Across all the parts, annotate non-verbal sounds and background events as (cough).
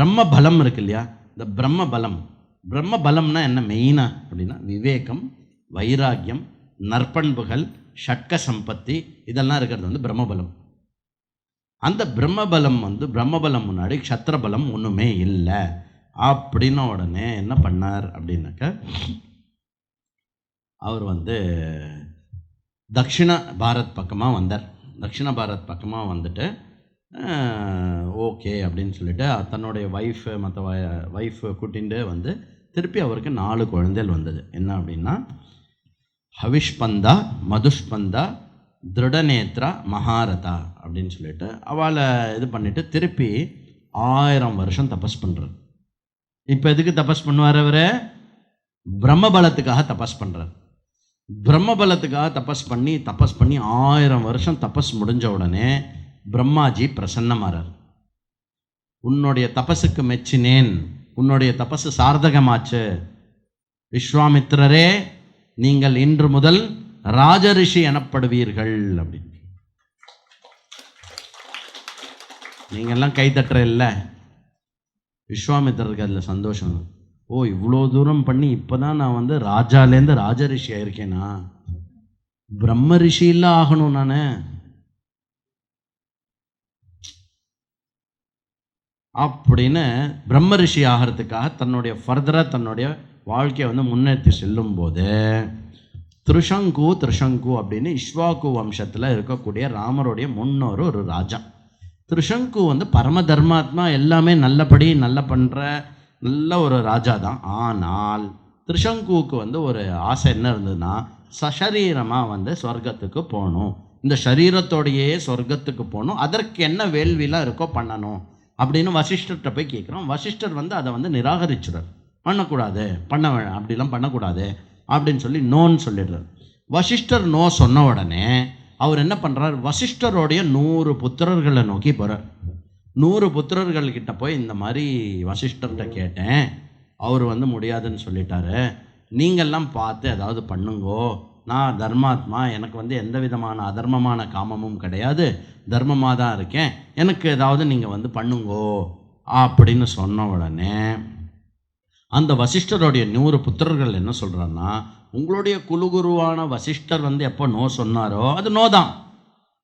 பிரம்ம பலம் இருக்கு இல்லையா இந்த பிரம்ம பலம் பிரம்ம பலம்னா என்ன மெயினாக அப்படின்னா விவேகம் வைராக்கியம் நற்பண்புகள் ஷட்க சம்பத்தி இதெல்லாம் இருக்கிறது வந்து பிரம்மபலம். அந்த பிரம்மபலம் வந்து பிரம்மபலம் முன்னாடி க்ஷத்திரபலம் ஒன்றுமே இல்லை. அப்படின்ன உடனே என்ன பண்ணார் அப்படின்னாக்க அவர் வந்து தக்ஷிண பாரத் பக்கமாக வந்தார். தக்ஷிண பாரத் பக்கமாக வந்துட்டு ஓகே அப்படின்னு சொல்லிட்டு தன்னுடைய ஒய்ஃபு மற்ற ஒய்ஃப் கூட்டிகிட்டு வந்து திருப்பி அவருக்கு நாலு குழந்தைகள் வந்தது. என்ன அப்படின்னா ஹவிஷ்பந்தா மதுஷ்பந்தா திருடநேத்ரா மகாரதா அப்படின்னு சொல்லிட்டு அவளை இது பண்ணிவிட்டு திருப்பி ஆயிரம் வருஷம் தபஸ் பண்ணுறார் இப்போ எதுக்கு தபஸ் பண்ணுவார் அவர்? பிரம்மபலத்துக்காக தபஸ் பண்ணுறார் பிரம்மபலத்துக்காக தபஸ் பண்ணி தபஸ் பண்ணி ஆயிரம் வருஷம் தபஸ் முடிஞ்ச உடனே பிரம்மாஜி பிரசன்னமாறார். உன்னுடைய தபஸுக்கு மெச்சினேன் உன்னுடைய தபசு சார்தகமாச்சு. விஸ்வாமித்திரரே நீங்கள் இன்று முதல் ராஜரிஷி எனப்படுவீர்கள் அப்படின்னு. நீங்கள்லாம் கை இல்லை. விஸ்வாமித்திரருக்கு அதில் சந்தோஷம். ஓ இவ்வளோ தூரம் பண்ணி இப்போ தான் நான் வந்து ராஜாலேருந்து ராஜரிஷி ஆயிருக்கேனா? பிரம்ம ரிஷி ஆகணும் நான். அப்படின்னு பிரம்ம ரிஷி ஆகிறதுக்காக தன்னுடைய ஃபர்தராக தன்னுடைய வாழ்க்கையை வந்து முன்னேற்றி செல்லும்போது திருஷங்கு திருஷங்கு அப்படின்னு இஷ்வாக்கு வம்சத்தில் இருக்கக்கூடிய ராமருடைய முன்னோர் ஒரு ராஜா. திருஷங்கு வந்து பரம தர்மாத்மா எல்லாமே நல்லபடி நல்ல பண்ணுற நல்ல ஒரு ராஜா தான். ஆனால் திருஷங்குவுக்கு வந்து ஒரு ஆசை என்ன இருந்ததுன்னா சசரீரமாக வந்து சொர்க்கத்துக்கு போகணும். இந்த சரீரத்தோடையே சொர்க்கத்துக்கு போகணும். அதற்கு என்ன வேள்விலாம் இருக்கோ பண்ணணும். அப்படின்னு வசிஷ்டர்கிட்ட போய் கேட்குறோம். வசிஷ்டர் வந்து அதை வந்து நிராகரிச்சுறார் பண்ணக்கூடாது பண்ண அப்படிலாம் பண்ணக்கூடாது அப்படின்னு சொல்லி நோன்னு சொல்லிடுறார். வசிஷ்டர் நோ சொன்ன உடனே அவர் என்ன பண்ணுறார் வசிஷ்டருடைய நூறு புத்திரர்களை நோக்கி போகிறார் நூறு புத்திரர்கள்கிட்ட போய் இந்த மாதிரி வசிஷ்டர்கிட்ட கேட்டேன். அவர் வந்து முடியாதுன்னு சொல்லிட்டாரு. நீங்கள்லாம் பார்த்து ஏதாவது பண்ணுங்கோ. நான் தர்மாத்மா எனக்கு வந்து எந்த விதமான அதர்மமான காமமும் கிடையாது. தர்மமாக தான் இருக்கேன். எனக்கு ஏதாவது நீங்கள் வந்து பண்ணுங்கோ அப்படின்னு சொன்ன உடனே அந்த வசிஷ்டருடைய நூறு புத்திரர்கள் என்ன சொல்கிறான்னா உங்களுடைய குலுகுருவான வசிஷ்டர் வந்து எப்போ நோ சொன்னாரோ அது நோ தான்.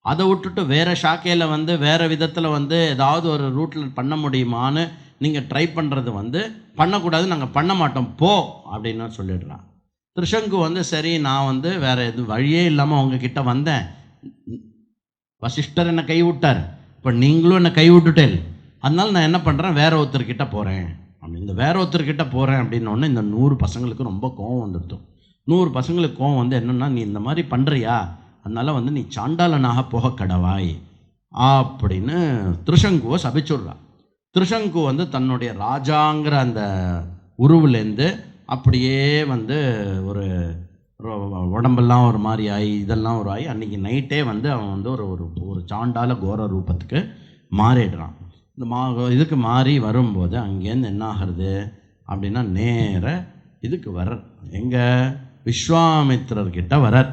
அதை விட்டுட்டு வேறு ஷாக்கையில் வந்து வேறு விதத்தில் வந்து ஏதாவது ஒரு ரூட்டில் பண்ண முடியுமான்னு நீங்கள் ட்ரை பண்ணுறது வந்து பண்ணக்கூடாது நாங்கள் பண்ண மாட்டோம் போ அப்படின்னு சொல்லிடுறான். திருஷங்கு வந்து சரி நான் வந்து வேறு எது வழியே இல்லாமல் உங்ககிட்ட வந்தேன். வசிஷ்டர் என்னை கை விட்டார் இப்போ நீங்களும் என்னை கை அதனால் நான் என்ன பண்ணுறேன் வேற ஒருத்தர்கிட்ட போகிறேன் அப்படி இந்த வேற ஒருத்தர்கிட்ட போகிறேன் அப்படின்னோடனே இந்த நூறு பசங்களுக்கு ரொம்ப கோவம் வந்துடுத்தும் நூறு பசங்களுக்கு கோவம் வந்து என்னென்னா நீ இந்த மாதிரி பண்ணுறியா அதனால் வந்து நீ சாண்டாளனாக போக கடவாய். அப்படின்னு திருஷங்குவை சபிச்சுடுறா. திருஷங்கு வந்து தன்னுடைய ராஜாங்கிற அந்த உருவுலேருந்து அப்படியே வந்து ஒரு உடம்பெல்லாம் ஒரு மாதிரி ஆகி இதெல்லாம் ஒரு ஆகி அன்றைக்கி நைட்டே வந்து அவன் வந்து ஒரு ஒரு ஒரு சாண்டால கோர ரூபத்துக்கு மாறிடுறான். இந்த மா இதுக்கு மாறி வரும்போது அங்கேருந்து என்ன ஆகிறது அப்படின்னா நேர இதுக்கு வர எங்க? விஸ்வாமித்ரர்கிட்ட வரார்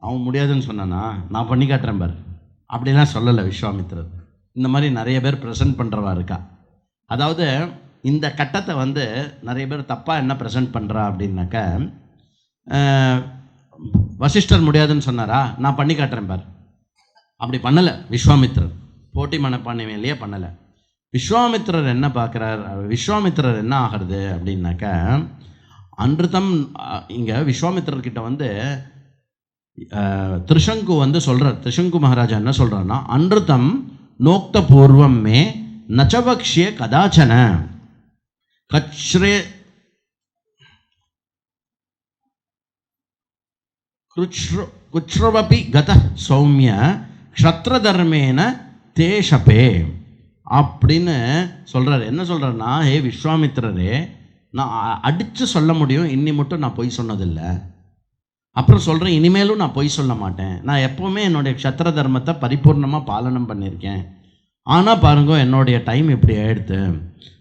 அவன் முடியாதுன்னு சொன்னானா? நான் பண்ணி காட்டுறேன் பார். அப்படிலாம் சொல்லலை விஸ்வாமித்திரர். இந்த மாதிரி நிறைய பேர் ப்ரெசென்ட் பண்ணுறவா இருக்கா? அதாவது இந்த கட்டத்தை வந்து நிறைய பேர் தப்பாக என்ன ப்ரெசென்ட் பண்ணுறா அப்படின்னாக்க வசிஷ்டர் முடியாதுன்னு சொன்னாரா? நான் பண்ணி காட்டுறேன் பார். அப்படி பண்ணலை. விஸ்வாமித்திரர் போட்டி மனப்பான்மையிலேயே பண்ணலை. விஸ்வாமித்திரர் என்ன பார்க்குறார்? விஸ்வாமித்திரர் என்ன ஆகிறது அப்படின்னாக்க அன்றுதம் இங்கே விஸ்வாமித்திரர்கிட்ட வந்து திருஷங்கு வந்து சொல்கிறார் திருஷங்கு மகாராஜா என்ன சொல்கிறாருன்னா அன்றுதம் நோக்த பூர்வம் மே நச்சபக்ஷிய கதாச்சன கச்ரே குச்ரவபி கத சௌமிய க்ஷத்ரதர்மேன தேஷபே அப்படின்னு சொல்கிறார் என்ன சொல்கிறாருன்னா ஹே விஸ்வாமித்திரரே நான் அடித்து சொல்ல முடியும். இன்னி மட்டும் நான் பொய் சொன்னதில்லை. அப்புறம் சொல்கிறேன் இனிமேலும் நான் பொய் சொல்ல மாட்டேன். நான் எப்போவுமே என்னுடைய க்ஷத்திர தர்மத்தை பரிபூர்ணமாக பாலனம் பண்ணியிருக்கேன். ஆனால் பாருங்க என்னுடைய டைம் இப்படி ஆயிடுத்து.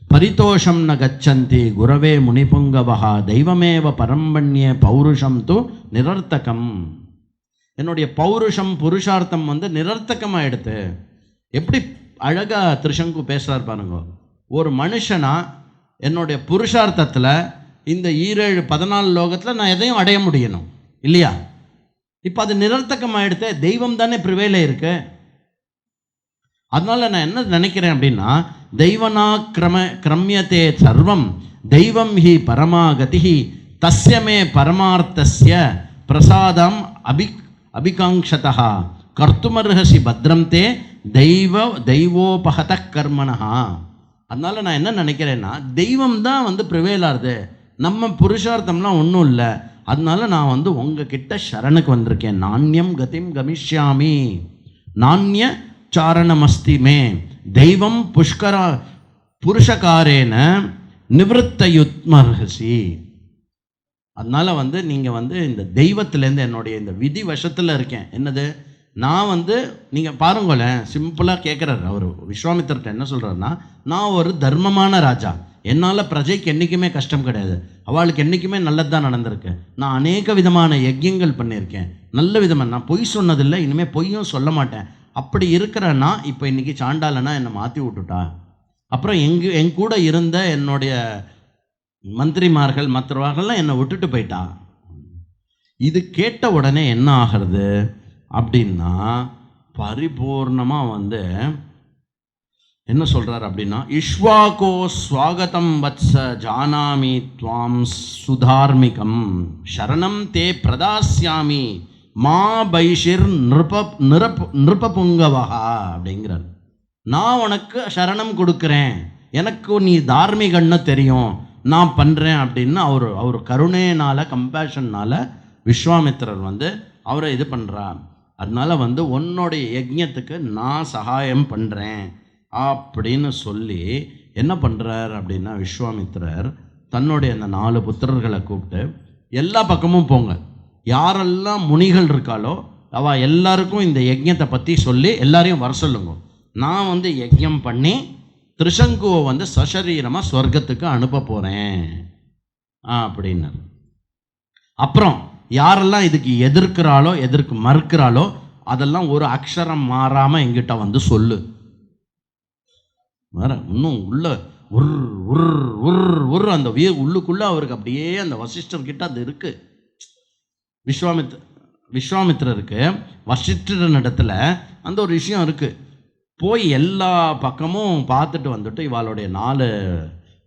பரிதோஷம் ந கச்சந்தி குரவே முனிபுங்கவஹா தெய்வமேவ பரம்பண்ய பௌருஷம் து நிரர்த்தகம். என்னுடைய பௌருஷம் புருஷார்த்தம் வந்து நிரர்த்தகமாயிடுத்து. எப்படி அழகாக திருஷங்கு பேசுகிறார் பாருங்க. ஒரு மனுஷனா என்னுடைய புருஷார்த்தத்தில் இந்த ஈரேழு பதினாலு லோகத்தில் நான் எதையும் அடைய முடியணும். இல்லையா? இப்போ அது நிரர்த்தகமாயிடுத்து தெய்வம் தானே ப்ரிவேல இருக்குது அதனால் நான் என்ன நினைக்கிறேன் அப்படின்னா தெய்வனா கிரம கிரமியத்தே சர்வம் தெய்வம் ஹி பரமாகதி தஸ்யமே பரமார்த்தஸ்ய பிரசாதம் அபி அபிகாங்ஷதா கர்த்துமர்ஹசி பத்ரம் தே தெய்வ தெய்வோபகத கர்மணஹா அதனால நான் என்ன நினைக்கிறேன்னா தெய்வம் தான் வந்து ப்ரிவேல் நம்ம புருஷார்த்தம்லாம் ஒன்றும் இல்லை. அதனால நான் வந்து உங்ககிட்ட சரணுக்கு வந்திருக்கேன். நாண்யம் கதிம் கமிஷ்யாமி. நாண்ய சாரணமஸ்தி மே. தெய்வம் புஷ்கரா புருஷகாரேன நிவృత్తயுத்மர்ஹசி அதனால் வந்து நீங்கள் வந்து இந்த தெய்வத்திலேருந்து என்னுடைய இந்த விதி வசத்தில் இருக்கேன். என்னது? நான் வந்து நீங்கள் பாருங்களேன் சிம்பிளாக கேட்குறாரு அவர். விஸ்வாமித்திரர்கிட்ட என்ன சொல்கிறாருன்னா நான் ஒரு தர்மமான ராஜா. என்னால் பிரஜைக்கு என்றைக்குமே கஷ்டம் கிடையாது. அவளுக்கு என்றைக்குமே நல்லது தான் நடந்திருக்கு. நான் அநேக விதமான யஜ்யங்கள் பண்ணியிருக்கேன். நல்ல விதமாக நான் பொய் சொன்னதில்லை இனிமேல் பொய்யும் சொல்ல மாட்டேன். அப்படி இருக்கிறேன்னா இப்போ இன்றைக்கி சாண்டாலனா என்னை மாற்றி விட்டுட்டா? அப்புறம் எங்க என் கூட இருந்த என்னுடைய மந்திரிமார்கள் மற்றவர்கள்லாம் என்னை விட்டுட்டு போயிட்டான் இது கேட்ட உடனே என்ன ஆகிறது? அப்படின்னா பரிபூர்ணமாக வந்து என்ன சொல்கிறார் அப்படின்னா இஷ்வாகோ ஸ்வாகதம் வத்ச ஜானாமி துவாம் சுதார்மிகம் சரணம் தே பிரதாசியாமி மா பைஷிர் நிருப நிரப் நிருபபுங்கவகா அப்படிங்கிறார். நான் உனக்கு சரணம் கொடுக்குறேன். எனக்கு நீ தார்மீகன்னு தெரியும். நான் பண்ணுறேன் அப்படின்னு அவர் அவர் கருணையினால் கம்பேஷன்னால் விஸ்வாமித்திரர் வந்து அவரை இது பண்ணுறார் அதனால் வந்து உன்னுடைய யஜ்யத்துக்கு நான் சகாயம் பண்ணுறேன் அப்படின்னு சொல்லி என்ன பண்ணுறார் அப்படின்னா விஸ்வாமித்திரர் தன்னுடைய அந்த நாலு புத்திரர்களை கூப்பிட்டு எல்லா பக்கமும் போங்க. யாரெல்லாம் முனிகள் இருக்காளோ அவ எல்லாருக்கும் இந்த யஜ்யத்தை பற்றி சொல்லி எல்லாரையும் வர சொல்லுங்க. நான் வந்து யஜ்யம் பண்ணி திருசங்குவை வந்து சசரீரமாக சொர்க்கத்துக்கு அனுப்ப போகிறேன் அப்படின்னு அப்புறம் யாரெல்லாம் இதுக்கு எதிர்க்கிறாளோ எதிர்க்கு மறுக்கிறாளோ அதெல்லாம் ஒரு அக்ஷரம் மாறாமல் எங்கிட்ட வந்து சொல்லு. வேற இன்னும் உள்ள உர் உர் உர் உர் அந்த வீ உள்ளுக்குள்ளே அவருக்கு அப்படியே அந்த வசிஷ்டர்கிட்ட அது இருக்குது விஸ்வாமித் விஸ்வாமித்திரருக்கு வசிஷ்டர் இடத்துல அந்த ஒரு விஷயம் இருக்குது போய் எல்லா பக்கமும் பார்த்துட்டு வந்துட்டு இவாளுடைய நாலு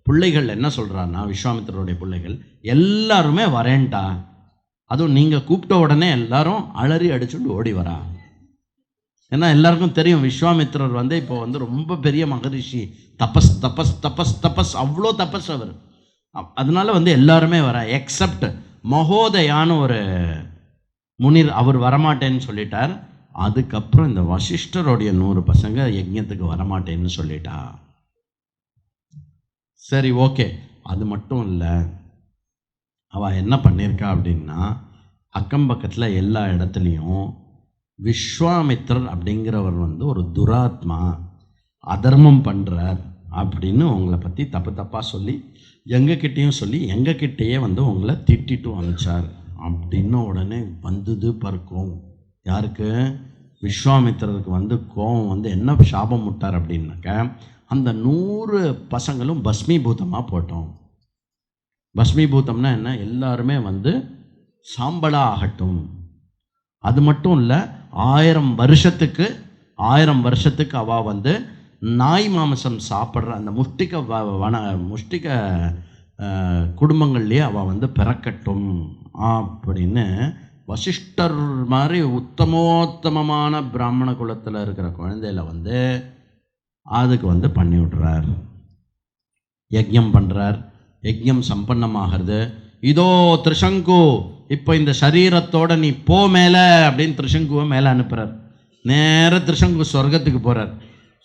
பிள்ளைகள் என்ன சொல்கிறான்னா விஸ்வாமித்திரருடைய பிள்ளைகள் எல்லாருமே வரேன்ட்டா அதுவும் நீங்கள் கூப்பிட்ட உடனே எல்லாரும் அலறி அடிச்சுட்டு ஓடி வரா. ஏன்னா எல்லாருக்கும் தெரியும் விஸ்வாமித்திரர் வந்து இப்போ வந்து ரொம்ப பெரிய மகரிஷி. தபஸ் தபஸ் தபஸ் தபஸ் அவ்வளோ தபஸ் அவர். அப்- அதனால வந்து எல்லாருமே வர எக்ஸப்ட் மகோதயான்னு ஒரு முனிர் அவர் வரமாட்டேன்னு சொல்லிட்டார். அதுக்கப்புறம் இந்த வசிஷ்டருடைய நூறு பசங்க யஜ்யத்துக்கு வரமாட்டேன்னு சொல்லிட்டா. சரி ஓகே. அது மட்டும் இல்லை அவள் என்ன பண்ணியிருக்கா அப்படின்னா அக்கம் பக்கத்தில் எல்லா இடத்துலையும் விஸ்வாமித்ரர் அப்படிங்கிறவர் வந்து ஒரு துராத்மா அதர்மம் பண்ணுறார் அப்படின்னு உங்களை பற்றி தப்பு தப்பாக சொல்லி எங்ககிட்டேயும் சொல்லி எங்ககிட்டயே வந்து உங்களை திட்டிட்டு வந்துச்சார் அப்படின்னு உடனே வந்தது பறக்கும் யாருக்கு? விஸ்வாமித்திரருக்கு வந்து கோபம் வந்து என்ன சாபம் விட்டார் அப்படின்னாக்க அந்த நூறு பசங்களும் பஸ்மிபூதமாக போட்டோம். பஸ்மிபூதம்னா என்ன? எல்லாருமே வந்து சாம்பலாக ஆகட்டும். அது மட்டும் இல்லை ஆயிரம் வருஷத்துக்கு ஆயிரம் வருஷத்துக்கு அவள் வந்து நாய் மாமிசம் சாப்பிட்ற அந்த முஷ்டிக வ- வன முஷ்டிக குடும்பங்கள்லேயே அவள் வந்து பிறக்கட்டும் அப்படின்னு வசிஷ்டர் மாதிரி உத்தமோத்தமமான பிராமண குலத்தில் இருக்கிற குழந்தையில வந்து அதுக்கு வந்து பண்ணி விடுறார். யஜ்யம் பண்ணுறார் யஜ்யம் சம்பன்னமாகிறது. இதோ திருசங்கு இப்போ இந்த சரீரத்தோட நீ போ மேலே அப்படின்னு திருசங்குவை மேலே அனுப்புகிறார் நேராக திருசங்கு சொர்க்கத்துக்கு போகிறார்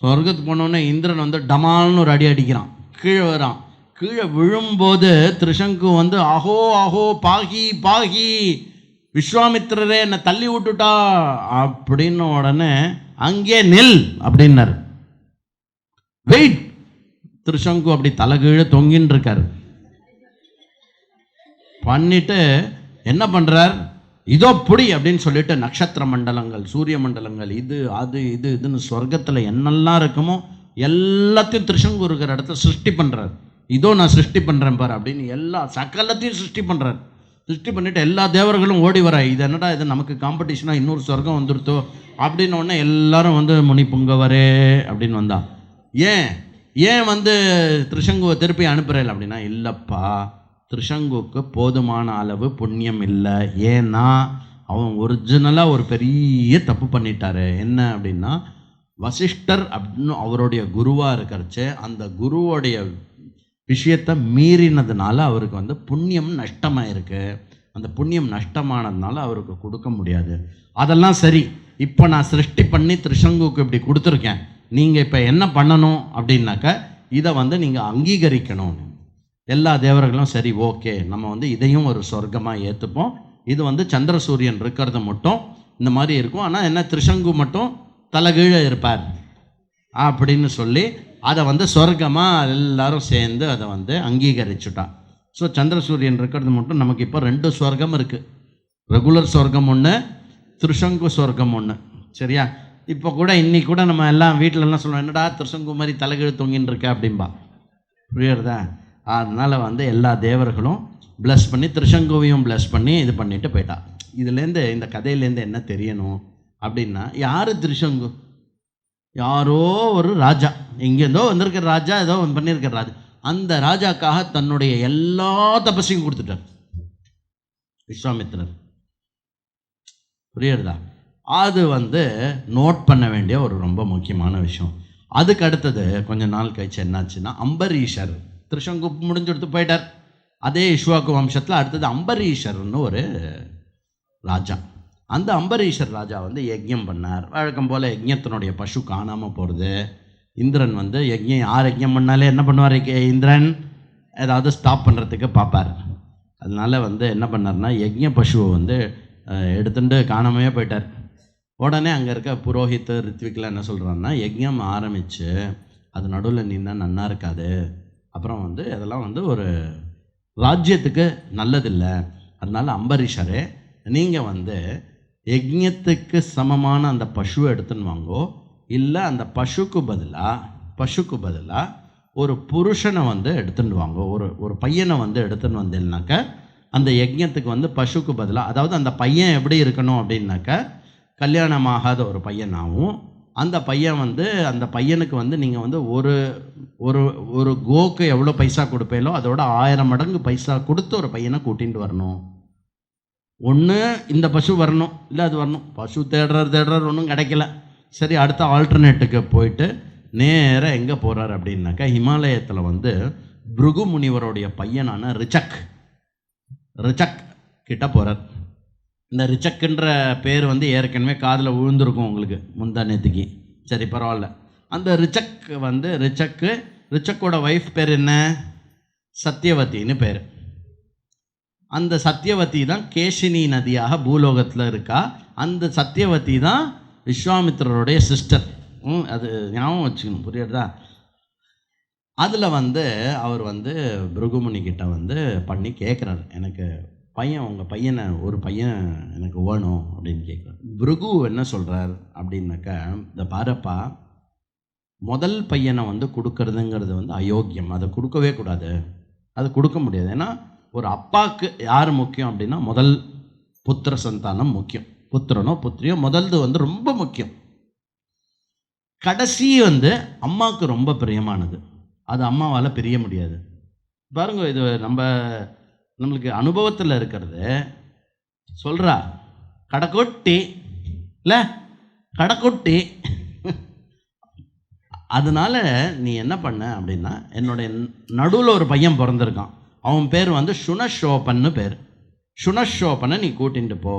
சொர்க்கத்துக்கு போனோடனே இந்திரன் வந்து டமால்னு ஒரு அடி அடிக்கிறான். கீழே வரான் கீழே விழும்போது திருஷங்கு வந்து அஹோ அஹோ பாகி பாகி விஸ்வாமித்திரரே என்னை தள்ளி விட்டுட்டா. அப்படின்னு உடனே அங்கே நில் அப்படின்னாரு. வெயிட். திருசங்கு அப்படி தலைகீழ தொங்கின்னு இருக்காரு. பண்ணிட்டு என்ன பண்ணுறார் இதோ புடி அப்படின்னு சொல்லிட்டு நட்சத்திர மண்டலங்கள் சூரிய மண்டலங்கள் இது அது இது இதுன்னு சொர்க்கத்தில் என்னெல்லாம் இருக்குமோ எல்லாத்தையும் திருஷங்கு இருக்கிற இடத்த சிருஷ்டி பண்ணுறாரு இதோ நான் சிருஷ்டி பண்ணுறேன் பாரு அப்படின்னு எல்லா சகலத்தையும் சிருஷ்டி பண்ணுறாரு சிருஷ்டி பண்ணிவிட்டு எல்லா தேவர்களும் ஓடி வர இது என்னடா இது? நமக்கு காம்படிஷனாக இன்னொரு சொர்க்கம் வந்துருத்தோ? அப்படின்னு உடனே எல்லாரும் வந்து முனி புங்கவரே அப்படின்னு வந்தா. ஏன்? ஏன் வந்து திருஷங்குவை திருப்பி அனுப்புகிறேன் அப்படின்னா இல்லைப்பா திருஷங்குக்கு போதுமான அளவு புண்ணியம் இல்லை. ஏன்னா அவன் ஒரிஜினலாக ஒரு பெரிய தப்பு பண்ணிட்டாரு. என்ன அப்படின்னா வசிஷ்டர் அப்படின்னு அவருடைய குருவாக இருக்கிறச்சே அந்த குருவோடைய விஷயத்தை மீறினதுனால அவருக்கு வந்து புண்ணியம் நஷ்டமாயிருக்கு. அந்த புண்ணியம் நஷ்டமானதுனால அவருக்கு கொடுக்க முடியாது. அதெல்லாம் சரி. இப்போ நான் சிருஷ்டி பண்ணி திருஷங்குக்கு இப்படி கொடுத்துருக்கேன். நீங்கள் இப்போ என்ன பண்ணணும் அப்படின்னாக்க இதை வந்து நீங்கள் அங்கீகரிக்கணும். எல்லா தேவர்களும் சரி ஓகே. நம்ம வந்து இதையும் ஒரு சொர்க்கமாக ஏற்றுப்போம் இது வந்து சந்திர சூரியன் இருக்கிறது மட்டும் இந்த மாதிரி இருக்கும். ஆனால் என்ன திருஷங்கு மட்டும் தலைகீழே இருப்பார். அப்படின்னு சொல்லி அதை வந்து சொர்க்கமாக எல்லாரும் சேர்ந்து அதை வந்து அங்கீகரிச்சுட்டான் ஸோ சந்திர சூரியன் இருக்கிறது மட்டும் நமக்கு இப்போ ரெண்டு சொர்க்கம் இருக்குது ரெகுலர் சொர்க்கம் ஒன்று திருஷங்கு சொர்க்கம் ஒன்று சரியா? இப்போ கூட இன்னைக்கு கூட நம்ம எல்லாம் வீட்டிலலாம் சொல்லுவோம் என்னடா திருஷங்கு மாதிரி தலைகீழ் தொங்கின்னு இருக்க? அப்படிம்பா. புரியுறதா? அதனால் வந்து எல்லா தேவர்களும் ப்ளஸ் பண்ணி திருஷங்குவையும் ப்ளஸ் பண்ணி இது பண்ணிட்டு போயிட்டா. இதுலேருந்து இந்த கதையிலேருந்து என்ன தெரியணும் அப்படின்னா யார் திருஷங்கு யாரோ ஒரு ராஜா. எங்கேருந்தோ வந்திருக்கிற ராஜா ஏதோ ஒன்று பண்ணியிருக்கிற ராஜா. அந்த ராஜாக்காக தன்னுடைய எல்லா தபஸையும் கொடுத்துட்டார். விஸ்வாமித்திரர். புரியுறதா? அது வந்து நோட் பண்ண வேண்டிய ஒரு ரொம்ப முக்கியமான விஷயம். அதுக்கு அடுத்தது கொஞ்ச நாள் கழிச்சு என்னாச்சுன்னா அம்பரீஷர். திருஷங்கு முடிஞ்செடுத்து போயிட்டார். அதே இஷ்வாக்கு வம்சத்தில் அடுத்தது அம்பரீஷர்னு ஒரு ராஜா. அந்த அம்பரீஷர் ராஜா வந்து யஜ்யம் பண்ணார். வழக்கம் போல் யஜ்யத்தினுடைய பசு காணாமல் போகிறது இந்திரன் வந்து யஜ்யம் யார் யஜ்யம் பண்ணாலே என்ன பண்ணுவார்? இந்திரன். ஏதாவது ஸ்டாப் பண்ணுறதுக்கு பார்ப்பார். அதனால வந்து என்ன பண்ணார்னா யஜ்ய பசுவை வந்து எடுத்துட்டு காணாமையே போயிட்டார். உடனே அங்கே இருக்க புரோஹித் ரித்விக்லாம் என்ன சொல்கிறான்னா யஜ்யம் ஆரம்பித்து அது நடுவில் நின்னா நன்னா இருக்காது. அப்புறம் வந்து அதெல்லாம் வந்து ஒரு ராஜ்யத்துக்கு நல்லதில்லை. அதனால் அம்பரீஷரே நீங்கள் வந்து யஜ்யத்துக்கு சமமான அந்த பசுவை எடுத்துன்னு வாங்கோ. இல்லை அந்த பசுக்கு பதிலாக பசுக்கு பதிலாக ஒரு புருஷனை வந்து எடுத்துன்னு வாங்கோ. ஒரு ஒரு பையனை வந்து எடுத்துன்னு வந்தேன்னாக்க அந்த யஜ்யத்துக்கு வந்து பசுக்கு பதிலாக அதாவது அந்த பையன் எப்படி இருக்கணும் அப்படின்னாக்க கல்யாணமாகாத ஒரு பையனாகவும் அந்த பையன் வந்து அந்த பையனுக்கு வந்து நீங்கள் வந்து ஒரு ஒரு ஒரு கோக்கு எவ்வளோ பைசா கொடுப்பீங்களோ அதோட ஆயிரம் மடங்கு பைசா கொடுத்து ஒரு பையனை கூட்டிகிட்டு வரணும். ஒன்று இந்த பசு வரணும் இல்லை அது வரணும். பசு தேடுறார் தேடுறார் ஒன்றும் கிடைக்கல. சரி அடுத்த ஆல்டர்னேட்டுக்கு போயிட்டு நேராக எங்கே போகிறார் அப்படின்னாக்கா ஹிமாலயத்தில் வந்து பிருகு முனிவருடைய பையனான ரிச்சக் ரிச்சக் கிட்ட போகிறார் இந்த ரிச்சக்குன்ற பேர் வந்து ஏற்கனவே காதில் விழுந்திருக்கும் உங்களுக்கு முந்தா நேத்துக்கு சரி பரவாயில்ல. அந்த ரிச்சக் வந்து ரிச்சக்கு ரிச்சக்கோட ஒய்ஃப் பேர் என்ன? சத்யவதின்னு பேர். அந்த சத்யவதி தான் கேஷினி நதியாக பூலோகத்தில் இருக்கா? அந்த சத்யவதி தான் விஸ்வாமித்திரருடைய சிஸ்டர் ம் அது ஞாபகம் வச்சுக்கணும் புரியுறதா அதில் வந்து அவர் வந்து பிருகுமுனி கிட்ட வந்து பண்ணி கேட்குறாரு எனக்கு பையன் உங்கள் பையனை ஒரு பையன் எனக்கு வேணும் அப்படின்னு கேட்குறாரு. பிருகு என்ன சொல்கிறார் அப்படின்னாக்கா இந்த பாரப்பா முதல் பையனை வந்து கொடுக்கறதுங்கிறது வந்து அயோக்கியம். அதை கொடுக்கவே கூடாது. அது கொடுக்க முடியாது. ஏன்னா ஒரு அப்பாவுக்கு யார் முக்கியம் அப்படின்னா முதல் புத்திர சந்தானம் முக்கியம். புத்திரனோ புத்திரியோ முதல்து வந்து ரொம்ப முக்கியம். கடைசி வந்து அம்மாவுக்கு ரொம்ப பிரியமானது. அது அம்மாவால் பிரிய முடியாது. பாருங்க இது நம்ம நம்மளுக்கு அனுபவத்தில் இருக்கிறது சொல்கிறா கடைக்கொட்டி இல்லை கடைக்கொட்டி அதனால நீ என்ன பண்ண அப்படின்னா என்னுடைய நடுவில் ஒரு பையன் பிறந்திருக்கான். அவன் பேர் வந்து சுனஷோபன்னு பேர். சுனஷோபனை நீ கூட்டின்ட்டு போ.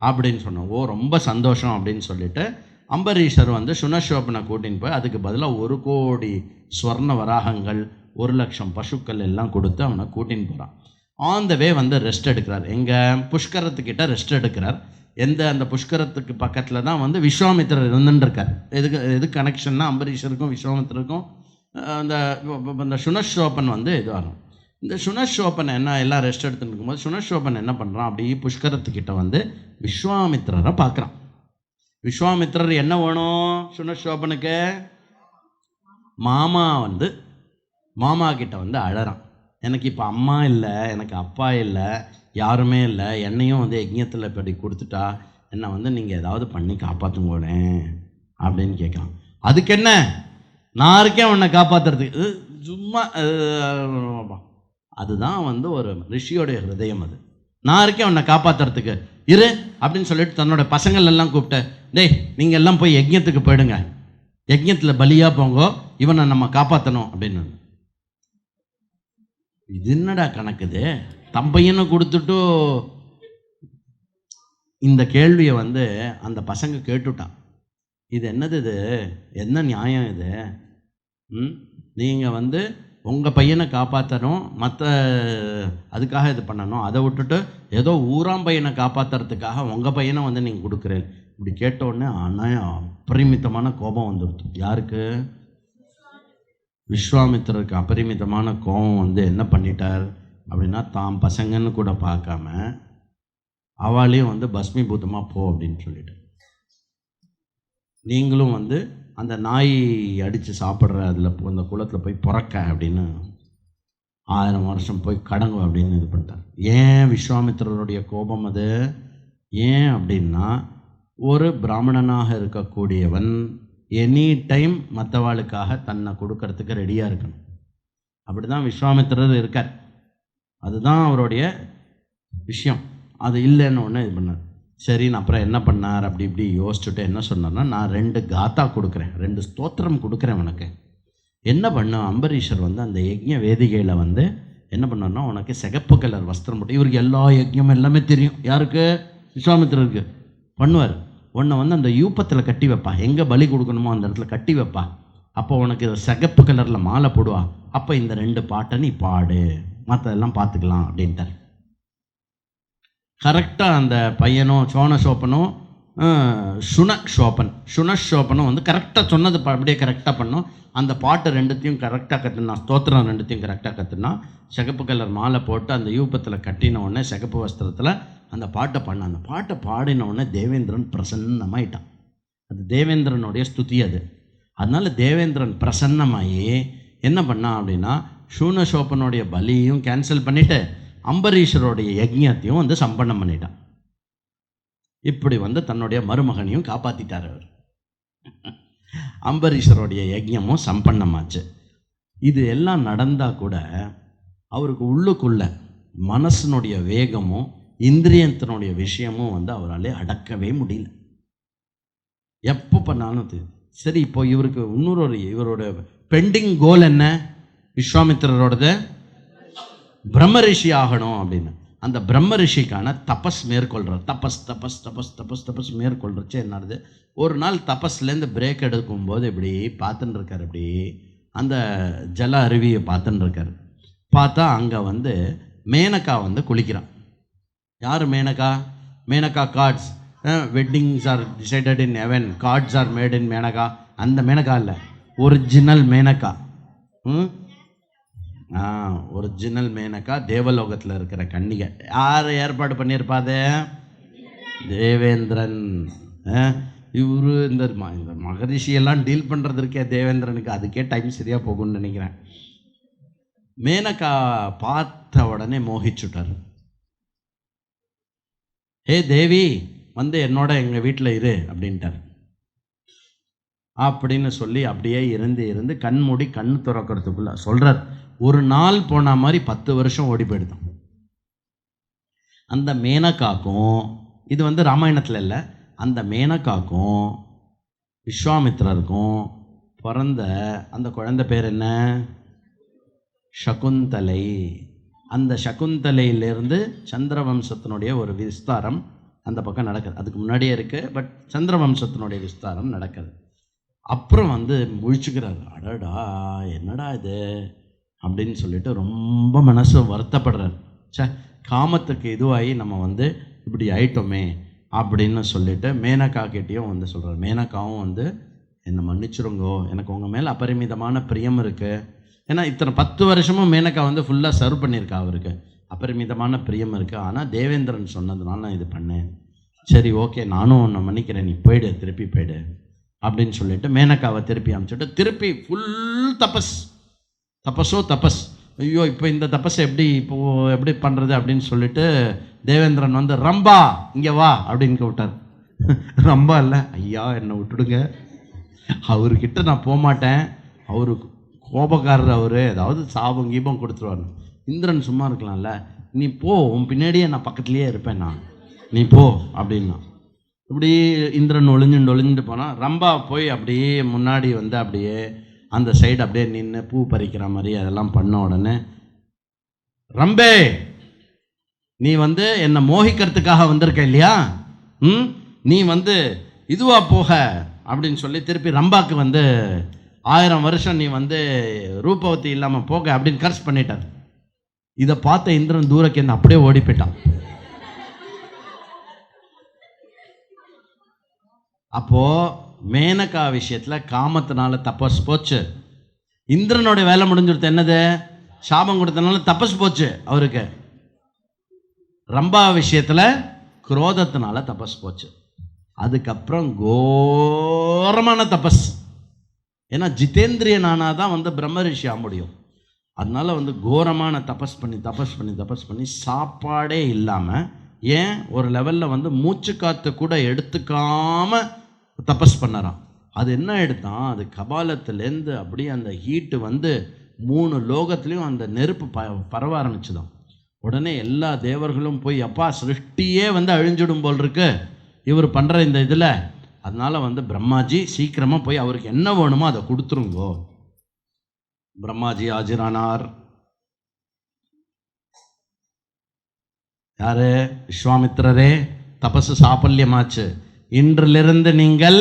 அப்படின்னு சொன்னோம் ஓ ரொம்ப சந்தோஷம் அப்படின்னு சொல்லிட்டு அம்பரீஷர் வந்து சுனஷோபனை கூட்டின்னு போய் அதுக்கு பதிலாக ஒரு கோடி ஸ்வர்ண வராகங்கள் ஒரு லட்சம் பசுக்கள் எல்லாம் கொடுத்து அவனை கூட்டின்னு போகிறான் ஆன் த வே வந்து ரெஸ்ட் எடுக்கிறார். எங்கள் புஷ்கரத்துக்கிட்ட ரெஸ்ட் எடுக்கிறார். எந்த அந்த புஷ்கரத்துக்கு பக்கத்தில் தான் வந்து விஸ்வாமித்திரர் இருந்துட்டுருக்கார். எதுக்கு எது கனெக்ஷன்னா அம்பரீஷருக்கும் விஸ்வாமித்திரருக்கும் அந்த இந்த சுனஷோபன் வந்து இதுவாகும் இந்த சுனஷோபன் என்ன எல்லாம் ரெஸ்ட் எடுத்துட்டு இருக்கும்போது சுனஷோபன் என்ன பண்ணுறான் அப்படி புஷ்கரத்துக்கிட்ட வந்து விஸ்வாமித்திரரை பார்க்குறான். விஸ்வாமித்திரர் என்ன வேணும் சுனஷோபனுக்கு மாமா வந்து மாமா கிட்ட வந்து அழறான். எனக்கு இப்போ அம்மா இல்லை எனக்கு அப்பா இல்லை யாருமே இல்லை என்னையும் வந்து யஜ்ஞத்தில் இப்படி கொடுத்துட்டா என்னை வந்து நீங்கள் ஏதாவது பண்ணி காப்பாற்றுங்களேன் அப்படின்னு கேட்குறான் அதுக்கு என்ன? நான் இருக்கேன் உன்னை காப்பாற்றுறதுக்கு சும்மா அதுதான் வந்து ஒரு ரிஷியோடைய ஹிருதயம் அது. நான் இருக்கேன் உன்னை காப்பாற்றுறதுக்கு இரு அப்படின்னு சொல்லிட்டு தன்னோட பசங்கள் எல்லாம் கூப்பிட்டு டேய் நீங்கள் எல்லாம் போய் யஜ்யத்துக்கு போயிடுங்க. யஜ்யத்தில் பலியாக போங்கோ இவனை நம்ம காப்பாற்றணும் அப்படின்னு. இது என்னடா கணக்குது தம்பையனை கொடுத்துட்டு இந்த கேள்வியை வந்து அந்த பசங்க கேட்டுட்டான். இது என்னது இது? என்ன நியாயம் இது? ம்? நீங்கள் வந்து உங்கள் பையனை காப்பாற்றணும் மற்ற அதுக்காக இது பண்ணணும் அதை விட்டுட்டு ஏதோ ஊராம் பையனை காப்பாற்றுறதுக்காக உங்கள் பையனை வந்து நீங்கள் கொடுக்குறேன் இப்படி கேட்டோடனே அநாயம் ஆனால் கோபம் வந்துடுது யாருக்கு? விஸ்வாமித்திரருக்கு அபரிமிதமான கோபம் வந்து என்ன பண்ணிட்டார் அப்படின்னா தாம் பசங்கன்னு கூட பார்க்காம அவளையும் வந்து பஸ்மிபூதமாக போ அப்படின்னு சொல்லிட்டு நீங்களும் வந்து அந்த நாய் அடித்து சாப்பிட்ற அதில் அந்த குளத்தில் போய் பிறக்க அப்படின்னு ஆயிரம் வருஷம் போய் கடங்கு அப்படின்னு இது பண்ணிட்டார். ஏன் விஸ்வாமித்திரருடைய கோபம் அது? ஏன் அப்படின்னா ஒரு பிராமணனாக இருக்கக்கூடியவன் எனி டைம் மற்றவாளுக்காக தன்னை கொடுக்கறதுக்கு ரெடியாக இருக்கணும். அப்படி தான் விஸ்வாமித்திரர் இருக்கார். அதுதான் அவருடைய விஷயம். அது இல்லைன்னு ஒன்று இது பண்ணார். சரின்னு அப்புறம் என்ன பண்ணார்? அப்படி இப்படி யோசிச்சுட்டு என்ன சொன்னார்னா நான் ரெண்டு காத்தா கொடுக்குறேன். ரெண்டு ஸ்தோத்திரம் கொடுக்குறேன் உனக்கு. என்ன பண்ண அம்பரீஷர் வந்து அந்த யஜ்ய வேதிகையில் வந்து என்ன பண்ணார்னா உனக்கு சிகப்பு கலர் வஸ்திரம் போட்டு இவருக்கு எல்லா யஜ்யம் எல்லாமே தெரியும். யாருக்கு? விஸ்வாமித்திரருக்கு. பண்ணுவார். உன்னை வந்து அந்த யூப்பத்தில் கட்டி வைப்பா. எங்கே பலி கொடுக்கணுமோ அந்த இடத்துல கட்டி வைப்பா. அப்போ உனக்கு சிகப்பு கலரில் மாலை போடுவா. அப்போ இந்த ரெண்டு பாட்டை நீ பாடு. மற்றதெல்லாம் பார்த்துக்கலாம் அப்படின்ட்டார். கரெக்டாக அந்த பையனும் சோன சோப்பனும் அஹ், சுன வந்து கரெக்டாக சொன்னது அப்படியே கரெக்டாக பண்ணோம். அந்த பாட்டு ரெண்டுத்தையும் கரெக்டாக கற்றுனா ஸ்தோத்திரம் ரெண்டுத்தையும் கரெக்டாக கற்றுனா சிகப்பு கலர் மாலை போட்டு அந்த யூப்பத்தில் கட்டின உடனே சிகப்பு வஸ்திரத்தில் அந்த பாட்டை பண்ண அந்த பாட்டை பாடின உடனே தேவேந்திரன் பிரசன்னமாயிட்டான். அது தேவேந்திரனுடைய ஸ்துதி அது. அதனால் தேவேந்திரன் பிரசன்னமாகி என்ன பண்ணான் அப்படின்னா சூனசோப்பனுடைய பலியும் கேன்சல் பண்ணிவிட்டு அம்பரீஷருடைய யஜ்யத்தையும் வந்து சம்பன்னம் பண்ணிட்டான். இப்படி வந்து தன்னுடைய மருமகனையும் காப்பாற்றிட்டார் அவர். அம்பரீஷருடைய யஜ்ஞமும் சம்பன்னமாச்சு. இது எல்லாம் நடந்தால் கூட அவருக்கு உள்ளுக்குள்ள மனசனுடைய வேகமும் இந்திரியத்தினுடைய விஷயமும் வந்து அவராலே அடக்கவே முடியல. எப்போ பண்ணாலும் சரி இப்போ இவருக்கு இன்னொரு ஒரு இவரோட பெண்டிங் கோல் என்ன? விஸ்வாமித்திரரோடது? பிரம்மரிஷி ஆகணும் அப்படின்னு. அந்த பிரம்ம ரிஷிக்கான தபஸ் மேற்கொள்கிறார் தபஸ் தபஸ் தபஸ் தபஸ் தபஸ் மேற்கொள்றச்சு என்னது ஒரு நாள் தபஸ்லேருந்து பிரேக் எடுக்கும்போது இப்படி பார்த்துன்னு இருக்கார் இப்படி அந்த ஜல அருவியை பார்த்துன்னு இருக்கார் பார்த்தா அங்கே வந்து மேனகா வந்து குளிக்கிறான். யார் Menaka Menaka cards weddings are decided in heaven cards are made in Menaka அந்த மேனகா இல்லை. ஒரிஜினல் மேனகா ம்? ஒரிஜினல் மேனக்கா தேவலோகத்தில் இருக்கிற கன்னிகை. யார் ஏற்பாடு பண்ணியிருப்பாது தேவேந்திரன். இவரு இந்த இந்த மகரிஷியெல்லாம் டீல் பண்ணுறது இருக்கே தேவேந்திரனுக்கு. அதுக்கே டைம் சரியாக போகும்னு நினைக்கிறேன். மேனகா பார்த்த உடனே மோகிச்சுட்டார். ஏ தேவி வந்து என்னோட எங்கள் வீட்டில் இரு அப்படின்ட்டார். அப்படின்னு சொல்லி அப்படியே இருந்து இருந்து கண் மூடி கண் திறக்கிறதுக்குள்ள சொல்கிறார் ஒரு நாள் போன மாதிரி பத்து வருஷம் ஓடி போயிடுதான். அந்த மேனகாக்கும் இது வந்து ராமாயணத்தில் இல்லை அந்த மேனகாக்கும் விஸ்வாமித்திரருக்கும் பிறந்த அந்த குழந்தை பேர் என்ன? சகுந்தலை. அந்த சகுந்தலையிலிருந்து சந்திரவம்சத்தினுடைய ஒரு விஸ்தாரம் அந்த பக்கம் நடக்குது. அதுக்கு முன்னாடியே இருக்குது பட் சந்திரவம்சத்தினுடைய விஸ்தாரம் நடக்குது. அப்புறம் வந்து முழிச்சுக்கிறாரு. அடடா என்னடா இது? அப்படின்னு சொல்லிட்டு ரொம்ப மனசு வருத்தப்படுறார். ச்சே காமத்துக்கு இதுவாகி நம்ம வந்து இப்படி ஆயிட்டோமே அப்படின்னு சொல்லிட்டு மேனகா கிட்டேயும் வந்து சொல்கிறார் மேனகாவும் வந்து என்னை மன்னிச்சிருங்கோ எனக்கு உங்கள் மேலே அபரிமிதமான பிரியம் இருக்குது ஏன்னா இத்தனை பத்து வருஷமும் மேனகா வந்து ஃபுல்லாக சர்வ் பண்ணியிருக்கா அவருக்கு. அபரிமிதமான பிரியம் இருக்குது ஆனால் தேவேந்திரன் சொன்னதுனால நான் இது பண்ணேன். சரி ஓகே நானும் உன்னை மன்னிக்கிறேன். நீ போயிடு திருப்பி போயிடு அப்படின்னு சொல்லிட்டு மேனகாவை திருப்பி அனுப்பிச்சுட்டு திருப்பி ஃபுல் தபஸ் தபஸோ தபஸ். ஐயோ இப்போ இந்த தபஸ் எப்படி இப்போ எப்படி பண்ணுறது அப்படின்னு சொல்லிட்டு தேவேந்திரன் வந்து ரம்பா இங்கே வா அப்படின்னு கூப்பிட்டார். (laughs) ரம்பா இல்லை. ஐயா என்னை விட்டுடுங்க. அவர்கிட்ட நான் போக மாட்டேன் அவரு கோபக்காரர் அவர். ஏதாவது சாபம் கீபம் கொடுத்துருவாரு. இந்திரன் சும்மா இருக்கலாம்ல. நீ போ உன் பின்னாடியே நான் பக்கத்துலேயே இருப்பேன் நான். நீ போ அப்படின்னா. இப்படி இந்திரன் ஒளிஞ்சுண்டு ஒளிஞ்சுட்டு போனால் ரம்பா போய் அப்படியே முன்னாடி வந்து அப்படியே அந்த சைடு அப்படியே நின்று பூ பறிக்கிற மாதிரி அதெல்லாம் பண்ண உடனே ரம்பே நீ வந்து என்னை மோகிக்கிறதுக்காக வந்திருக்க இல்லையா? ம்? நீ வந்து இதுவாக போக அப்படின்னு சொல்லி திருப்பி ரம்பாக்கு வந்து ஆயிரம் வருஷம் நீ வந்து ரூபவத்தி இல்லாமல் போக அப்படின்னு கர்ஸ் பண்ணிட்டார். இதை பார்த்த இந்திரன் தூரக்கேந்து அப்படியே ஓடி போயிட்டான். அப்போ மேனகா விஷயத்தில் காமத்தினால தப்பஸ் போச்சு. இந்திரனுடைய வேலை முடிஞ்சுடுத்து என்னது? சாபம் கொடுத்தனால தப்பஸ் போச்சு அவருக்கு. ரம்பா விஷயத்தில் குரோதத்தினால தபஸ் போச்சு. அதுக்கப்புறம் கோரமான தபஸ். ஏன்னா ஜிதேந்திரியனானா தான் வந்து பிரம்ம ரிஷி ஆக முடியும். அதனால வந்து கோரமான தபஸ் பண்ணி தபஸ் பண்ணி தபஸ் பண்ணி சாப்பாடே இல்லாமல் ஏன் ஒரு லெவலில் வந்து மூச்சு காற்று கூட எடுத்துக்காமல் தபஸ் பண்ணறான். அது என்ன ஆகிடுதான் அது கபாலத்துலேருந்து அப்படியே அந்த ஹீட்டு வந்து மூணு லோகத்துலேயும் அந்த நெருப்பு ப பரவ ஆரம்பிச்சுதான் உடனே எல்லா தேவர்களும் போய் அப்பா சிருஷ்டியே வந்து அழிஞ்சிடும் போல் இருக்கு இவர் பண்ணுற இந்த இதில். அதனால் வந்து பிரம்மாஜி சீக்கிரமாக போய் அவருக்கு என்ன வேணுமோ அதை கொடுத்துருங்கோ. பிரம்மாஜி ஆஜரானார். யாரு? விஸ்வாமித்திரரே. தபசு சாபல்யமாச்சு. இன்றிலிருந்து நீங்கள்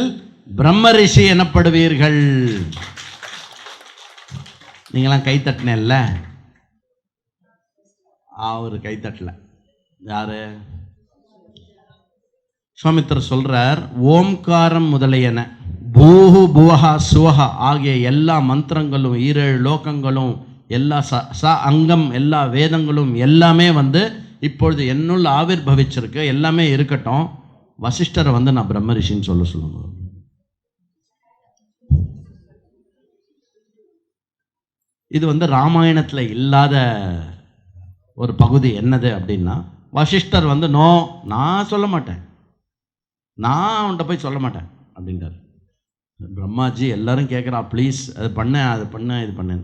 பிரம்ம ரிஷி எனப்படுவீர்கள். நீங்களாம் கைத்தட்டினல்ல அவர் கைத்தட்டல யாரு? சுவாமித்தர் சொல்றார் ஓம்காரம் முதலியன. பூஹு புவஹா சுவஹா ஆகிய எல்லா மந்திரங்களும் ஈரேழு லோகங்களும் எல்லா ச ச அங்கம் எல்லா வேதங்களும் எல்லாமே வந்து இப்பொழுது என்னுள் ஆவிர் பவிச்சிருக்கு எல்லாமே இருக்கட்டும். வசிஷ்டரை வந்து நான் பிரம்ம ரிஷின்னு சொல்ல சொல்லுங்க. இது வந்து ராமாயணத்தில் இல்லாத ஒரு பகுதி என்னது அப்படின்னா வசிஷ்டர் வந்து நோ நான் சொல்ல மாட்டேன். நான் அவன்கிட்ட போய் சொல்ல மாட்டேன் அப்படின்றார். பிரம்மாஜி எல்லாரும் கேட்குறா ப்ளீஸ் அது பண்ண அது பண்ண இது பண்ணு.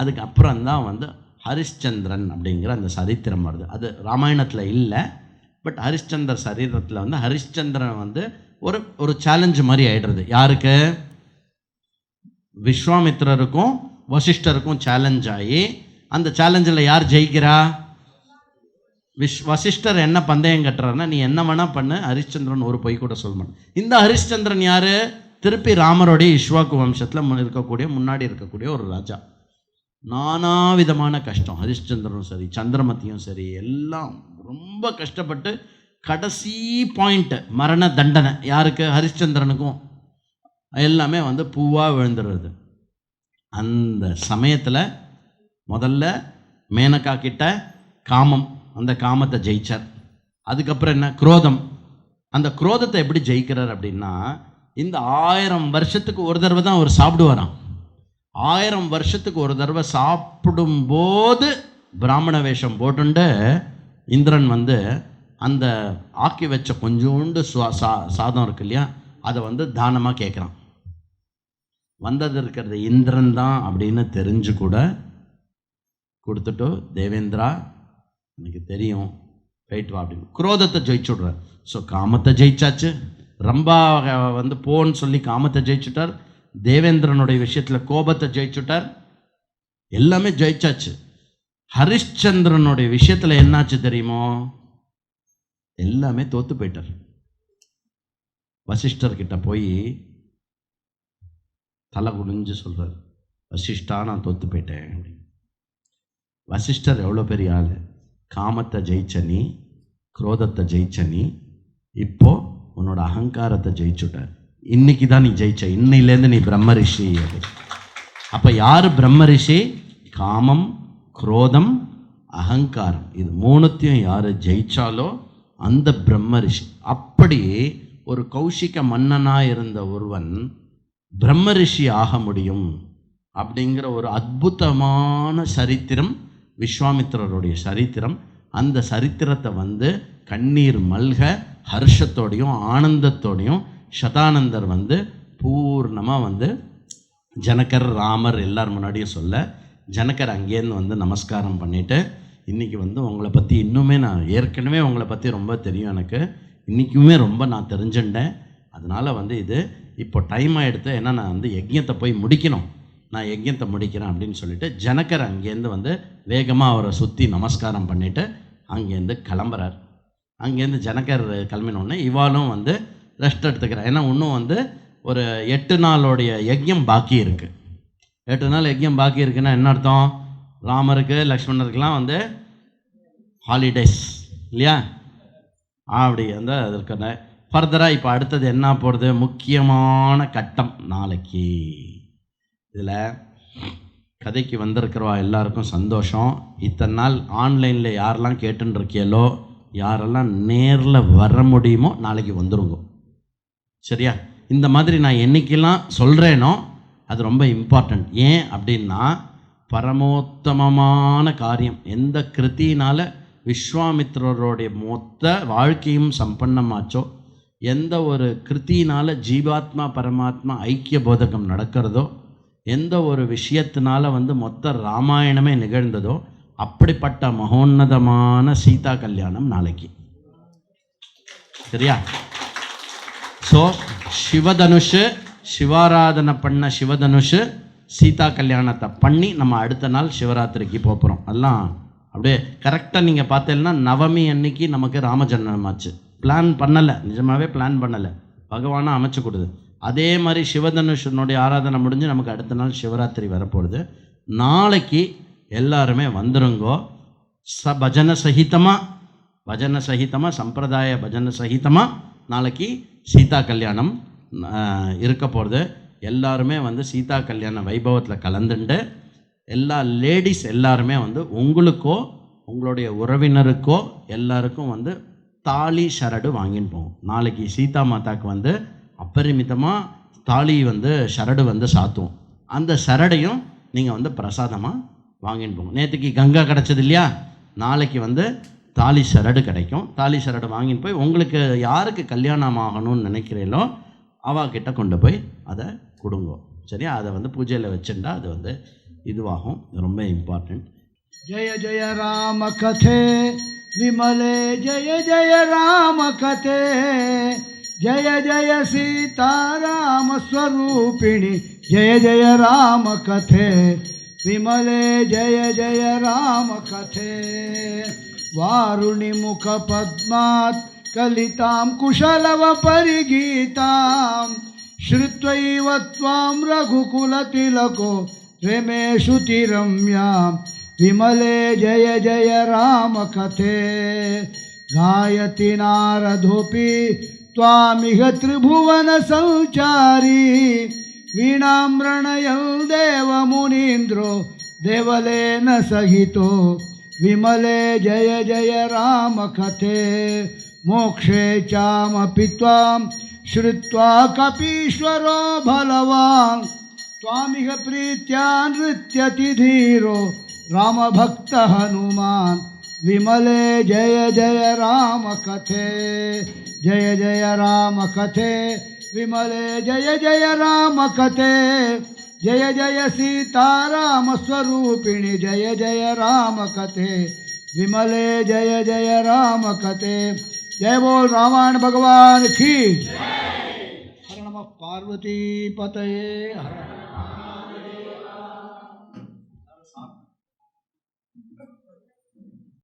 அதுக்கப்புறம் தான் வந்து ஹரிஷ்சந்திரன் அப்படிங்கிற அந்த சரித்திரம் வருது. அது ராமாயணத்தில் இல்லை பட் ஹரிஷ்சந்திர சரீரத்தில் வந்து ஹரிஷ்சந்திரன் வந்து ஒரு ஒரு சேலஞ்சு மாதிரி ஆகிடுறது யாருக்கு? விஸ்வாமித்ரருக்கும் வசிஷ்டருக்கும் சேலஞ்ச் ஆகி அந்த சேலஞ்சில் யார் ஜெயிக்கிறா? விஷ் வசிஷ்டர் என்ன பந்தயம் கட்டுறாருன்னா நீ என்ன வேணால் பண்ணு ஹரிஷ்சந்திரன் ஒரு பொய் கூட சொல்ல மாட்டேன். இந்த ஹரிஷ்சந்திரன் யார்? திருப்பி ராமருடைய இஷ்வாக்கு வம்சத்தில் இருக்கக்கூடிய முன்னாடி இருக்கக்கூடிய ஒரு ராஜா. நானா விதமான கஷ்டம். ஹரிஷ்சந்திரனும் சரி சந்திரமத்தியும் சரி எல்லாம் ரொம்ப கஷ்டப்பட்டு கடைசி பாயிண்ட்டு மரண தண்டனை. யாருக்கு? ஹரிச்சந்திரனுக்கும் எல்லாமே வந்து பூவாக விழுந்துடுறது அந்த சமயத்தில் முதல்ல மேனக்கா கிட்ட காமம் அந்த காமத்தை ஜெயிச்சார். அதுக்கப்புறம் என்ன? குரோதம். அந்த குரோதத்தை எப்படி ஜெயிக்கிறார் அப்படின்னா இந்த ஆயிரம் வருஷத்துக்கு ஒரு தடவை தான் அவர் சாப்பிடுவாராம். ஆயிரம் வருஷத்துக்கு ஒரு தடவை சாப்பிடும்போது பிராமண வேஷம் போட்டுண்டு இந்திரன் வந்து அந்த ஆக்கி வச்ச கொஞ்சோண்டு சுவா- சா சாதம் இருக்கு இல்லையா? அதை வந்து தானமாக கேட்குறான் வந்தது இருக்கிறது இந்திரன் தான் அப்படின்னு தெரிஞ்சு கூட கொடுத்துட்டு தேவேந்திரா எனக்கு தெரியும். போயிட்டு வா அப்படின்னு. குரோதத்தை ஜெயிச்சு விட்றார். ஸோ காமத்தை ஜெயிச்சாச்சு. ரம்பா வந்து போன்னு சொல்லி காமத்தை ஜெயிச்சுட்டார். தேவேந்திரனுடைய விஷயத்தில் கோபத்தை ஜெயிச்சுட்டார். எல்லாமே ஜெயிச்சாச்சு. ஹரிஷ்சந்திரனுடைய விஷயத்தில் என்னாச்சு தெரியுமோ? எல்லாமே தோத்து போயிட்டார். வசிஷ்டர்கிட்ட போய் தலை குனிஞ்சு சொல்கிறார் வசிஷ்டா நான் தோத்து போயிட்டேன். அப்படின்னு. வசிஷ்டர் எவ்வளோ பெரிய ஆள்? காமத்தை ஜெயிச்ச நீ குரோதத்தை ஜெயிச்ச நீ இப்போ உன்னோட அகங்காரத்தை ஜெயிச்சுட்ட இன்னைக்கு தான் நீ ஜெயிச்ச இன்னையிலேருந்து நீ பிரம்ம ரிஷி. அது அப்போ யார் பிரம்ம ரிஷி? காமம் குரோதம் அகங்காரம் இது மூணுத்தையும் யார் ஜெயிச்சாலோ அந்த பிரம்ம ரிஷி. அப்படி ஒரு கௌஷிக மன்னனாக இருந்த ஒருவன் பிரம்ம ரிஷி ஆக முடியும் அப்படிங்கிற ஒரு அற்புதமான சரித்திரம் விஸ்வாமித்திரருடைய சரித்திரம். அந்த சரித்திரத்தை வந்து கண்ணீர் மல்க ஹர்ஷத்தோடையும் ஆனந்தத்தோடையும் சதானந்தர் வந்து பூர்ணமாக வந்து ஜனகர் ராமர் எல்லார் முன்னாடியும் சொல்ல ஜனக்கர் அங்கேருந்து வந்து நமஸ்காரம் பண்ணிவிட்டு இன்றைக்கி வந்து உங்களை பற்றி இன்னுமே நான் ஏற்கனவே உங்களை பற்றி ரொம்ப தெரியும் எனக்கு. இன்றைக்குமே ரொம்ப நான் தெரிஞ்சுட்டேன் அதனால் வந்து இது இப்போ டைம் ஆகிடுத்து ஏன்னா நான் வந்து யஜ்யத்தை போய் முடிக்கணும். நான் யஜ்யத்தை முடிக்கிறேன் அப்படின்னு சொல்லிட்டு ஜனக்கர் அங்கேருந்து வந்து வேகமாக அவரை சுற்றி நமஸ்காரம் பண்ணிவிட்டு அங்கேருந்து கிளம்புறார். அங்கேருந்து ஜனக்கர் கிளம்பினோடனே இவாலும் வந்து ரெஸ்ட் எடுத்துக்கிறார். ஏன்னா இன்னும் வந்து ஒரு எட்டு நாளோடைய யஜ்யம் பாக்கி இருக்குது எட்டு நாள் எங்கேயும் பாக்கி இருக்குன்னா என்ன அர்த்தம்? ராமருக்கு லக்ஷ்மணருக்கெல்லாம் வந்து ஹாலிடேஸ் இல்லையா? அப்படி வந்து அதற்கான ஃபர்தராக இப்போ அடுத்தது என்ன போகிறது முக்கியமான கட்டம் நாளைக்கு. இதில் கதைக்கு வந்திருக்கிறவா எல்லாருக்கும் சந்தோஷம். இத்தனை நாள் ஆன்லைனில் யாரெல்லாம் கேட்டுருக்கியலோ யாரெல்லாம் நேரில் வர முடியுமோ நாளைக்கு வந்துருங்க. சரியா? இந்த மாதிரி நான் என்னைக்கெல்லாம் சொல்கிறேனோ அது ரொம்ப இம்பார்ட்டண்ட் ஏன் அப்படின்னா பரமோத்தமமான காரியம். எந்த கிருத்தினால் விஸ்வாமித்ரருடைய மொத்த வாழ்க்கையும் சம்பன்னமாச்சோ எந்த ஒரு கிருத்தினால் ஜீவாத்மா பரமாத்மா ஐக்கிய போதகம் நடக்கிறதோ எந்த ஒரு விஷயத்தினால வந்து மொத்த ராமாயணமே நிகழ்ந்ததோ அப்படிப்பட்ட மகோன்னதமான சீதா கல்யாணம் நாளைக்கு. சரியா? ஸோ சிவதனுஷு சிவாராதனை பண்ண சிவதனுஷு சீதா கல்யாணத்தை பண்ணி நம்ம அடுத்த நாள் சிவராத்திரிக்கு போகிறோம் அதெல்லாம் அப்படியே கரெக்டாக நீங்கள் பார்த்தீங்கன்னா நவமி அன்னைக்கு நமக்கு ராமஜன்மம் ஆச்சு பிளான் பண்ணலை. நிஜமாகவே பிளான் பண்ணலை. பகவானை அமைச்சு கொடுது. அதே மாதிரி சிவதனுஷனுடைய ஆராதனை முடிஞ்சு நமக்கு அடுத்த நாள் சிவராத்திரி வரப்போகுது. நாளைக்கு எல்லாருமே வந்துருங்கோ. ச பஜன சகிதமாக பஜனை சகிதமாக சம்பிரதாய பஜனை சகிதமாக நாளைக்கு சீதா கல்யாணம். இருக்க போகிறது எல்லாருமே வந்து சீதா கல்யாண வைபவத்தில் கலந்துண்டு எல்லா லேடிஸ் எல்லாருமே வந்து உங்களுக்கோ உங்களுடைய உறவினருக்கோ எல்லாருக்கும் வந்து தாலி ஷரடு வாங்கின்னு போவோம். நாளைக்கு சீதா மாதாக்கு வந்து அப்பரிமிதமாக தாலி வந்து ஷரடு வந்து சாத்துவோம். அந்த சரடையும் நீங்கள் வந்து பிரசாதமாக வாங்கின்னு போங்க. நேற்றுக்கு கங்கா கிடச்சது இல்லையா? நாளைக்கு வந்து தாலி சரடு கிடைக்கும். தாலி சரடு வாங்கின்னு போய் உங்களுக்கு யாருக்கு கல்யாணம் ஆகணும்னு நினைக்கிறீங்களோ அவா கிட்ட கொண்டு போய் அதை கொடுங்கோ. சரியா? அதை வந்து பூஜையில் வச்சுட்டா அது வந்து இதுவாகும். ரொம்ப இம்பார்ட்டண்ட் ஜெய ஜெய ராம கதே விமலே ஜெய ஜெய ராம கதே ஜெய ஜெய சீதாராம ஸ்வரூபிணி ஜெய ஜெய ராம கதே விமலே ஜெய ஜெய ராம கதே வாருணி முக பத்மாத் कलितां कुशलव परिगीतां श्रुत्वैव त्वां रघुकुलतिलको तिरम्यां। विमले जय जय राम कथे गायति नारदोऽपि त्वामिह त्रिभुवनसञ्चारी वीणाम्रणयं देवमुनीन्द्रो देवलेन सहितो। विमले जय जय राम कथे मोक्षे चामपि त्वां श्रुत्वा कपीश्वरो बलवान्। त्वामिह प्रीत्या नृत्यति धीरो हनुमान्। विमले जय जय राम कथे जय जय राम कथे विमले जय जय राम कथे जय जय सीताराम स्वरूपिणि जय जय राम कथे विमले जय जय राम कथे જય બોલ રામાયણ ભગવાન કી હરણમાં પાર્વતી પતયે. હરણ